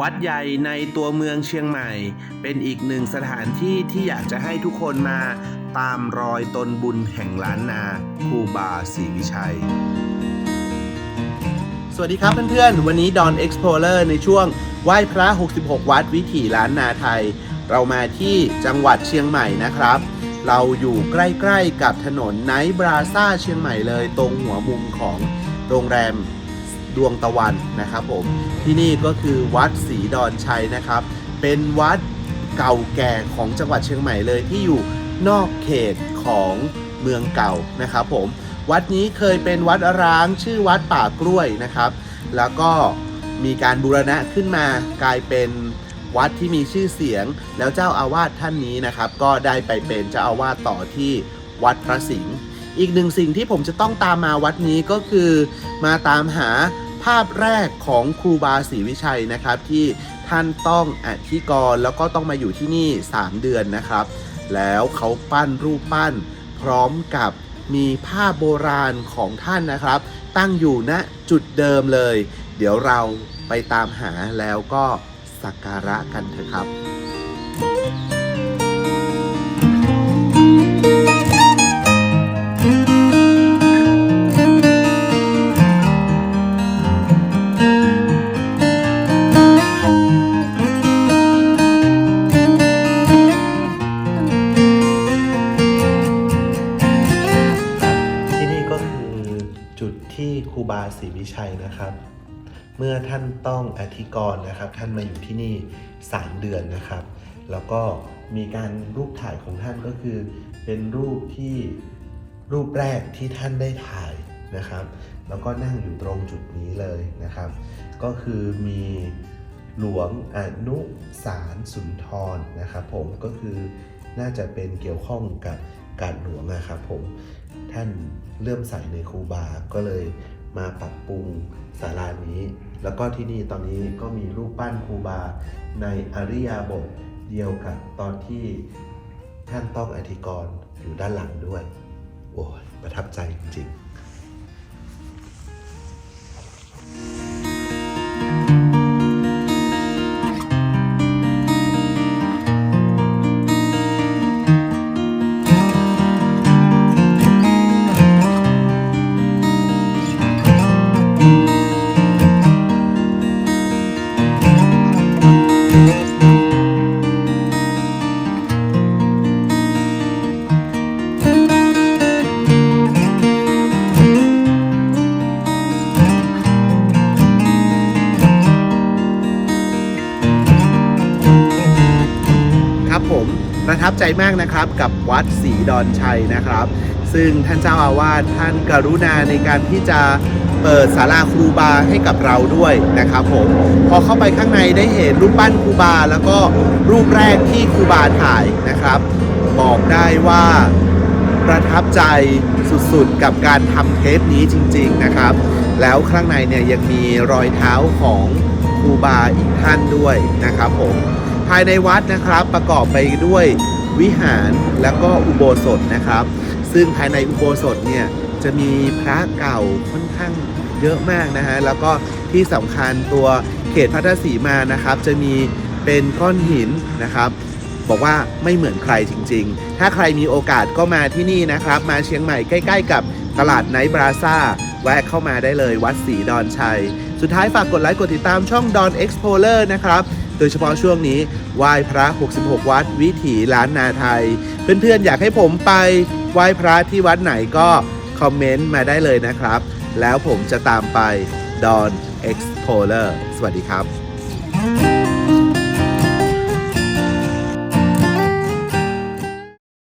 วัดใหญ่ในตัวเมืองเชียงใหม่ เป็นอีกหนึ่งสถานที่ที่อยากจะให้ทุกคนมาตามรอยตนบุญแห่งล้านนาครูบาศรีวิชัย สวัสดีครับเพื่อนๆ วันนี้ Don Explorer ในช่วงไหว้พระ 66 วัดวิถีล้านนาไทย เรามาที่จังหวัดเชียงใหม่นะครับ เราอยู่ใกล้ๆกับถนนไนท์บราซ่าเชียงใหม่เลย ตรงหัวมุมของโรงแรม ดวงตะวันนะครับผมที่นี่ก็คือวัดศรีดอนชัยนะครับ เป็นวัดเก่าแก่ของจังหวัดเชียงใหม่เลยที่อยู่นอกเขตของเมืองเก่านะครับผมวัดนี้เคยเป็นวัดร้างชื่อวัดป่ากล้วยนะครับ แล้วก็มีการบูรณะขึ้นมากลายเป็นวัดที่มีชื่อเสียง แล้วเจ้าอาวาสท่านนี้นะครับ ก็ได้ไปเป็นเจ้าอาวาสต่อที่วัดพระสิงห์อีกหนึ่งสิ่งที่ผมจะต้องตามมาวัดนี้ก็คือมาตามหา ภาพแรกของครูบาศรีวิชัยนะครับ ที่ท่านต้องอธิกรแล้วก็ต้องมาอยู่ที่นี่ 3 เดือนนะครับ แล้วเขาปั้นรูปปั้น พร้อมกับมีผ้าโบราณของท่านนะครับ ตั้งอยู่ณจุดเดิมเลย เดี๋ยวเราไปตามหาแล้วก็สักการะกันเถอะครับ ครูบาศรีวิชัยนะครับ เมื่อท่านต้องอธิกรณ์นะครับ ท่านมาอยู่ที่นี่ 3 เดือนนะครับ แล้วก็มีการรูปถ่ายของท่านก็คือ เป็นรูปที่รูปแรกที่ท่านได้ถ่ายนะครับ แล้วก็นั่งอยู่ตรงจุดนี้เลยนะครับ ก็คือมีหลวงอนุสารสุนทรนะครับ ผมก็คือน่าจะเป็นเกี่ยวข้องกับ การหลวงอะครับผมท่านเลื่อมใสในครูบา ก็เลยมาปรับปรุงศาลานี้ แล้วก็ที่นี่ตอนนี้ก็มีรูปปั้นครูบา ในอริยาบทเดียวกับตอนที่ท่านต้องอธิกรอยู่ด้านหลังด้วย โอ้ยประทับใจจริงๆ ประทับใจมากนะครับกับวัดศรีดอนชัยนะครับ ซึ่งท่านเจ้าอาวาสท่านกรุณาในการที่จะเปิดศาลาครูบาให้กับเราด้วยนะครับผมพอเข้าไปข้างในได้เห็นรูปปั้นครูบา แล้วก็รูปแรกที่ครูบาถ่ายนะครับ บอกได้ว่าประทับใจสุดๆ กับการทำเทปนี้จริง ๆนะครับ แล้วข้างในเนี่ยยังมีรอยเท้าของครูบาอีกท่านด้วยนะครับผมายในวัดนะครับ ประกอบไปด้วยวิหารแล้วก็อุโบสถนะครับ ซึ่งภายในอุโบสถเนี่ยจะมีพระเก่าค่อนข้างเยอะมากนะฮะแล้วก็ที่สำคัญตัวเขตพัทสีมานะครับ จะมีเป็นก้อนหินนะครับ บอกว่าไม่เหมือนใครจริง ๆ ถ้าใครมีโอกาสก็มาที่นี่นะครับ มาเชียงใหม่ใกล้ ๆ กับตลาดไนท์บราซ่าแวะเข้ามาได้เลยวัดศรีดอนชัย สุดท้ายฝากกดไลค์กดติดตามช่อง Don Explorer นะครับ โดยเฉพาะช่วงนี้ไหว้พระ 66 วัด วิถีล้านนาไทย เพื่อนๆ อยากให้ผมไปไหว้พระที่วัดไหนก็คอมเมนต์มาได้เลยนะครับ แล้วผมจะตามไป Don Explorer สวัสดีครับ